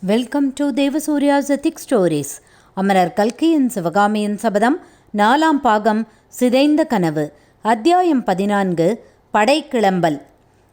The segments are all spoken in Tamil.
வெல்கம் டு தேவசூர்யா ஜெத்திக் ஸ்டோரிஸ் அமரர் கல்கியின் சிவகாமியின் சபதம் நாலாம் பாகம் சிதைந்த கனவு. அத்தியாயம் பதினான்கு படை கிளம்பல்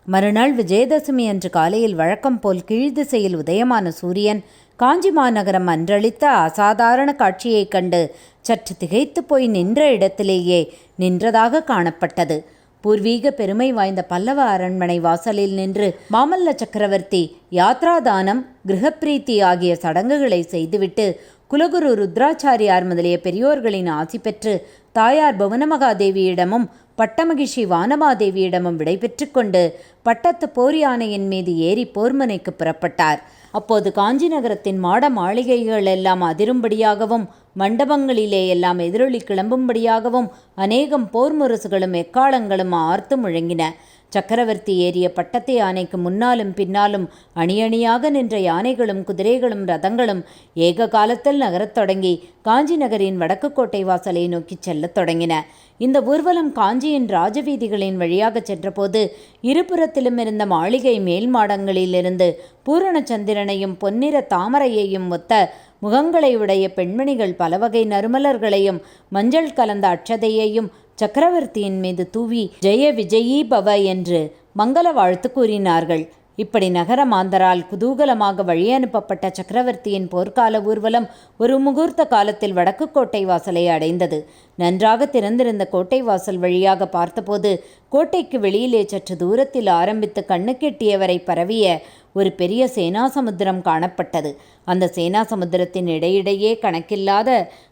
மறுநாள் விஜயதசமி அன்று காலையில் வழக்கம் போல் கீழ்திசையில் உதயமான சூரியன் காஞ்சி மாநகரம் அன்றளித்த அசாதாரண காட்சியைக் கண்டு சற்று திகைத்துப் போய் நின்ற இடத்திலேயே நின்றதாக காணப்பட்டது. பூர்வீக பெருமை வாய்ந்த பல்லவ அரண்மனை வாசலில் நின்று மாமல்ல சக்கரவர்த்தி யாத்ராதானம் கிரகப்பிரீத்தி ஆகிய சடங்குகளை செய்துவிட்டு குலகுரு ருத்ராச்சாரியார் முதலிய பெரியோர்களின் ஆசி பெற்று தாயார் புவனமகாதேவியிடமும் பட்டமகிஷி வானமாதேவியிடமும் விடைபெற்று கொண்டு பட்டத்து போர் யானையின் மீது ஏறி போர்முனைக்கு புறப்பட்டார். அப்போது காஞ்சி நகரத்தின் மாட மாளிகைகள் எல்லாம் அதிரும்படியாகவும் மண்டபங்களிலே எல்லாம் எதிரொலி கிளம்பும்படியாகவும் அநேகம் போர் முரசுகளும் எக்காலங்களும் ஆர்த்து முழங்கின. சக்கரவர்த்தி ஏறிய பட்டத்து யானைக்கு முன்னாலும் பின்னாலும் அணியணியாக நின்ற யானைகளும் குதிரைகளும் ரதங்களும் ஏக காலத்தில் நகரத் தொடங்கி காஞ்சி நகரின் வடக்கு கோட்டை வாசலை நோக்கிச் செல்லத் தொடங்கின. இந்த ஊர்வலம் காஞ்சியின் ராஜவீதிகளின் வழியாக சென்றபோது இருபுறத்திலும் இருந்த மாளிகை மேல் மாடங்களிலிருந்து பூரணச்சந்திரனையும் பொன்னிற தாமரையையும் ஒத்த முகங்களை உடைய பெண்மணிகள் பலவகை நறுமலர்களையும் மஞ்சள் கலந்த அட்சதையையும் சக்கரவர்த்தியின் மீது தூவி ஜெய விஜயீ பவ என்று மங்கள வாழ்த்து கூறினார்கள். இப்படி நகர மாந்தரால் குதூகலமாக வழி அனுப்பப்பட்ட சக்கரவர்த்தியின் போர்க்கால ஊர்வலம் ஒரு முகூர்த்த காலத்தில் வடக்கு கோட்டை வாசலை அடைந்தது. நன்றாக திறந்திருந்த கோட்டை வாசல் வழியாக பார்த்தபோது கோட்டைக்கு வெளியிலே சற்று தூரத்தில் ஆரம்பித்து கண்ணுக்கெட்டியவரை பரவிய ஒரு பெரிய சேனா சமுத்திரம் காணப்பட்டது. அந்த சேனா சமுத்திரத்தின் இடையிடையே கணக்கில்லாத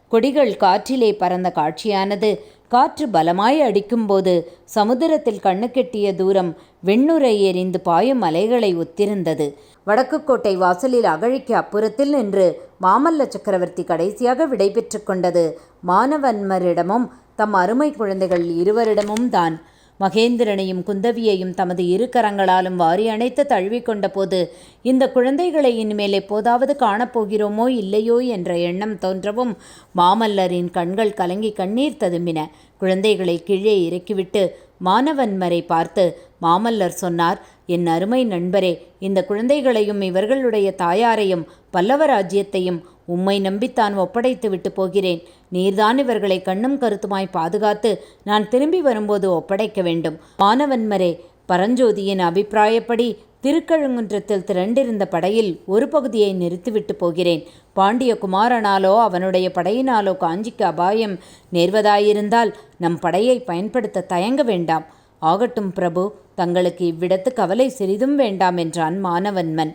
கொடிகள் காற்றிலே பறந்த காட்சியானது காற்று பலமாய் அடிக்கும்போது சமுத்திரத்தில் கண்ணுக்கெட்டிய தூரம் வெண்ணுரை எரிந்து பாயும் அலைகளை ஒத்திருந்தது. வடக்கு கோட்டை வாசலில் அகழிக்கு அப்புறத்தில் நின்று மாமல்ல சக்கரவர்த்தி கடைசியாக விடைபெற்று கொண்டது. மானவன்மரிடமும் தம் அருமை குழந்தைகள் இருவரிடமும் தான் மகேந்திரனையும் குந்தவியையும் தமது இரு கரங்களாலும் வாரி அணைத்து தழுவிக்கொண்ட போது இந்த குழந்தைகளை இனிமேல் எப்போதாவது காணப்போகிறோமோ இல்லையோ என்ற எண்ணம் தோன்றவும் மாமல்லரின் கண்கள் கலங்கி கண்ணீர் ததும்பின. குழந்தைகளை கீழே இறக்கிவிட்டு மாணவன்மரை பார்த்து மாமல்லர் சொன்னார் என் அருமை நண்பரே இந்த குழந்தைகளையும் இவர்களுடைய தாயாரையும் பல்லவ ராஜ்யத்தையும் உம்மை நம்பித்தான் ஒப்படைத்து விட்டு போகிறேன். நீர்தான் இவர்களை கண்ணும் கருத்துமாய் பாதுகாத்து நான் திரும்பி வரும்போது ஒப்படைக்க வேண்டும். மானவன்மரே பரஞ்சோதியின் அபிப்பிராயப்படி திருக்கழுங்குன்றத்தில் திரண்டிருந்த படையில் ஒரு பகுதியை நிறுத்திவிட்டு போகிறேன். பாண்டிய குமாரனாலோ அவனுடைய படையினாலோ காஞ்சிக்கு அபாயம் நேர்வதாயிருந்தால் நம் படையை பயன்படுத்த தயங்க வேண்டாம். ஆகட்டும் பிரபு தங்களுக்கு இவ்விடத்து கவலை சிறிதும் வேண்டாம் என்றான் மானவன்மன்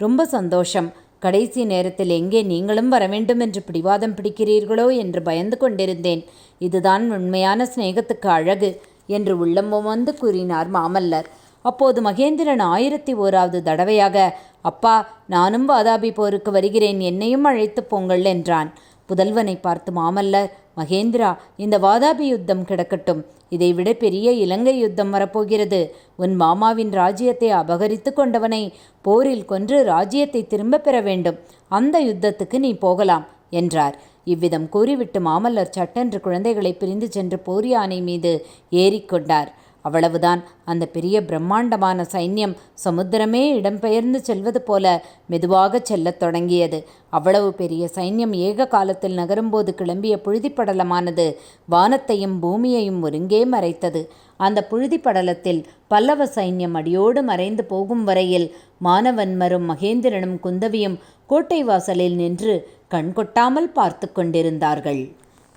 ரொம்ப சந்தோஷம். கடைசி நேரத்தில் எங்கே நீங்களும் வர வேண்டும் என்று பிடிவாதம் பிடிக்கிறீர்களோ என்று பயந்து கொண்டிருந்தேன். இதுதான் உண்மையான சிநேகத்துக்கு அழகு என்று உள்ளம் வந்து கூறினார் மாமல்லர். அப்போது மகேந்திரன் ஆயிரத்தி ஓராவது தடவையாக அப்பா நானும் வாதாபி போருக்கு வருகிறேன் என்னையும் அழைத்து போங்கள் என்றான். புதல்வனை பார்த்து மாமல்லர் மகேந்திரா இந்த வாதாபி யுத்தம் கிடக்கட்டும். இதைவிட பெரிய இலங்கை யுத்தம் வரப்போகிறது. உன் மாமாவின் ராஜ்யத்தை அபகரித்து கொண்டவனை போரில் கொன்று ராஜ்யத்தை திரும்ப பெற வேண்டும். அந்த யுத்தத்துக்கு நீ போகலாம் என்றார். இவ்விதம் கூறிவிட்டு மாமல்லர் சட்டென்று குழந்தைகளை பிரிந்து சென்று போர் யானை மீது ஏறிக்கொண்டார் அவ்வளவுதான். அந்த பெரிய பிரம்மாண்டமான சைன்யம் சமுத்திரமே இடம்பெயர்ந்து செல்வது போல மெதுவாக செல்லத் தொடங்கியது. அவ்வளவு பெரிய சைன்யம் ஏக காலத்தில் நகரும்போது கிளம்பிய புழுதிப்படலமானது வானத்தையும் பூமியையும் ஒருங்கே மறைத்தது. அந்த புழுதிப்படலத்தில் பல்லவ சைன்யம் அடியோடு மறைந்து போகும் வரையில் மானவன்மரும் மகேந்திரனும் குந்தவியும் கோட்டை வாசலில் நின்று கண்கொட்டாமல் பார்த்து கொண்டிருந்தார்கள்.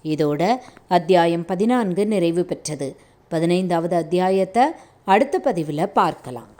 இதோட அத்தியாயம் பதினான்கு நிறைவு பெற்றது. பதினைந்தாவது அத்தியாயத்தை அடுத்த பதிவில் பார்க்கலாம்.